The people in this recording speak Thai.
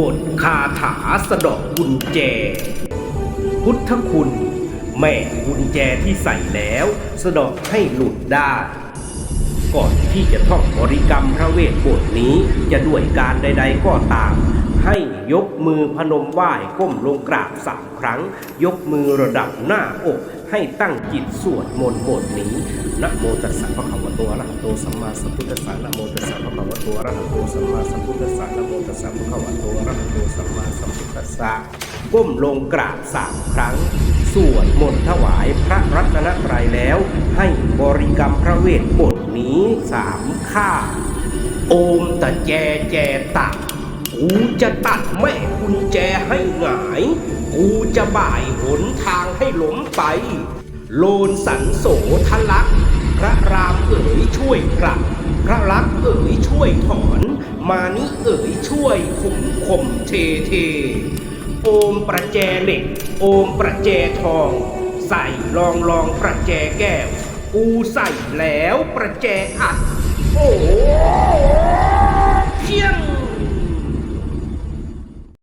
บทคาถาสะดอกกุญแจ พุทธคุณ แม่กุญแจที่ใส่แล้ว สะดอกให้หลุดได้ ก่อนที่จะท่องบริกรรมพระเวทบทนี้จะด้วยการใด ๆก็ตาม ให้ยกมือพนมไหว้ก้มลงกราบสามครั้ง ยกมือระดับหน้าอกให้ตั้งจิตสวดมนต์บทนี้นะโมตัสสะภะคะวะโตอะระหะโตสัมมาสัมพุทธัสสะนะโมตัสสะภะคะวะโตอะระหะโตสัมมาสัมพุทธัสสะนะโมตัสสะภะคะวะโตอะระหะโตสัมมาสัมพุทธัสสะก้มลงกราบสามครั้ง สวดมนต์ถวายพระรัตนตรัยแล้ว ให้บริกรรมพระเวทบทนี้สามข้าโอมตะแจแจตัก กูจะตัดแม่กุญแจให้หงาย กูจะบ่ายหนทางให้หลมไป โลนสันโสทะลัก พระรามเอ๋ยช่วยกลับ พระลักษมณ์เอ๋ยช่วยถอน มานิเอ๋ยช่วยข่มข่มเทเท โอมประแจเหล็ก โอมประแจทอง ใส่ลองลองประแจแก้ว กูใส่แล้วประแจอัด โอ้